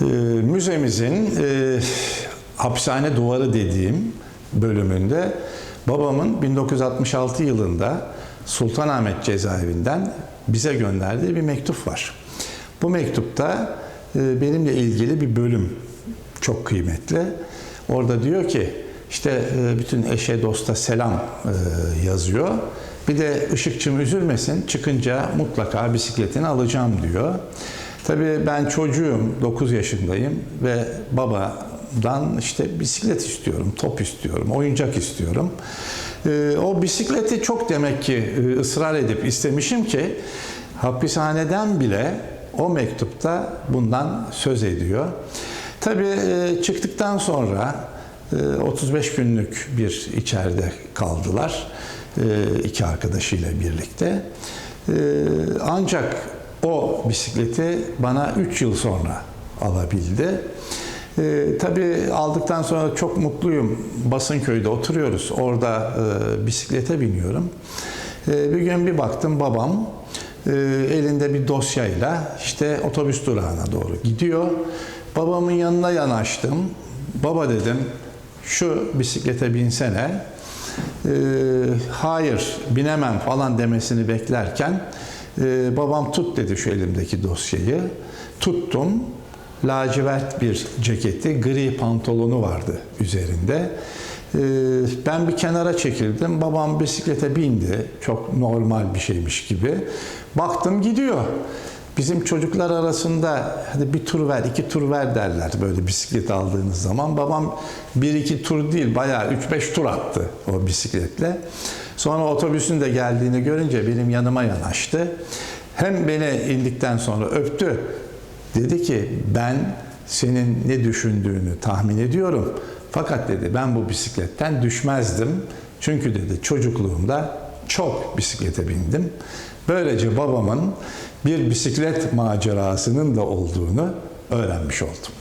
Ee, müzemizin e, hapishane duvarı dediğim bölümünde babamın 1966 yılında Sultanahmet cezaevinden bize gönderdiği bir mektup var. Bu mektupta e, benimle ilgili bir bölüm çok kıymetli. Orada diyor ki işte e, bütün eşe dosta selam e, yazıyor. Bir de ışıkçım üzülmesin çıkınca mutlaka bisikletini alacağım diyor. Tabii ben çocuğum 9 yaşındayım ve babadan işte bisiklet istiyorum, top istiyorum, oyuncak istiyorum. E, o bisikleti çok demek ki e, ısrar edip istemişim ki hapishaneden bile o mektupta bundan söz ediyor. Tabii e, çıktıktan sonra e, 35 günlük bir içeride kaldılar e, iki arkadaşıyla birlikte. E, Ancak o bisikleti bana 3 yıl sonra alabildi. E, tabii aldıktan sonra çok mutluyum. Basınköy'de oturuyoruz. Orada e, bisiklete biniyorum. E, bir gün bir baktım babam e, elinde bir dosyayla işte otobüs durağına doğru gidiyor. Babamın yanına yanaştım. Baba dedim şu bisiklete binsene. E, hayır binemem falan demesini beklerken e, babam tut dedi şu elimdeki dosyayı. Tuttum. Lacivert bir ceketi, gri pantolonu vardı üzerinde. Ee, Ben bir kenara çekildim. Babam bisiklete bindi. Çok normal bir şeymiş gibi. Baktım gidiyor. Bizim çocuklar arasında hadi bir tur ver, iki tur ver derler böyle bisiklet aldığınız zaman. Babam bir iki tur değil bayağı üç beş tur attı o bisikletle. Sonra otobüsün de geldiğini görünce benim yanıma yanaştı. Hem beni indikten sonra öptü. Dedi ki ben senin ne düşündüğünü tahmin ediyorum. Fakat dedi ben bu bisikletten düşmezdim. Çünkü dedi çocukluğumda çok bisiklete bindim. Böylece babamın bir bisiklet macerasının da olduğunu öğrenmiş oldum.